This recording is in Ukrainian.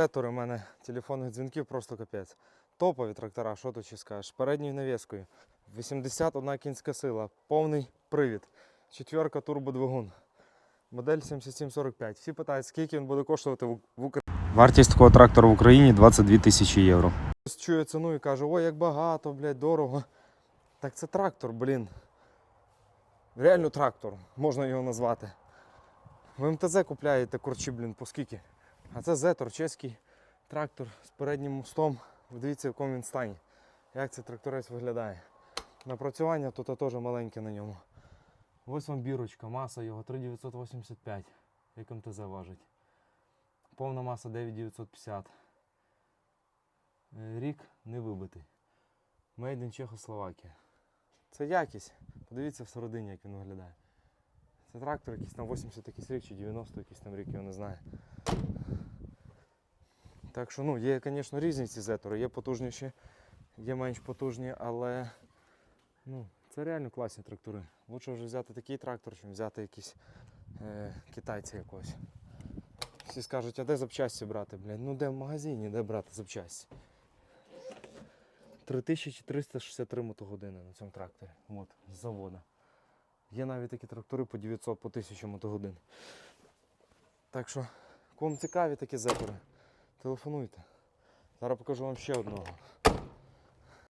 Тетори у мене телефонних дзвінків просто капець. Топові трактора, що тут ще скажеш? Передньою навіскою. 81 кінська сила, повний привід. Четверка турбодвигун. Модель 7745. Всі питають, скільки він буде коштувати в Україні. Вартість такого трактора в Україні 22 тисячі євро. Хтось чує ціну і каже, ой, як багато, блядь, дорого. Так це трактор, блін. Реально трактор, можна його назвати. В МТЗ купляєте корчі, блін, по скільки? А це Зетор, чеський трактор з переднім мостом. Дивіться, в якому він стані. Як цей тракторець виглядає. Напрацювання тут теж маленьке на ньому. Ось вам бірочка, маса його 3985, як МТЗ важить. Повна маса 9950. Е, Рік не вибитий. Made in Чехословакія. Це якість. Подивіться всередині, як він виглядає. Це трактор якийсь там 80 якийсь рік чи 90 якийсь там рік, я не знаю. Так що, ну, є, звісно, різні ці зетори, є потужніші, є менш потужні, але ну, це реально класні трактори. Лучше вже взяти такий трактор, ніж взяти якийсь е, китайця якогось. Всі скажуть, а де запчасті брати, блядь? Ну де в магазині, де брати запчасті? 3463 мотогодини на цьому тракторі. От, з заводу. Є навіть такі трактори по 900 по 1000 мотогодин. Так що, кому цікаві такі зетори, телефонуйте. Зараз покажу вам ще одного.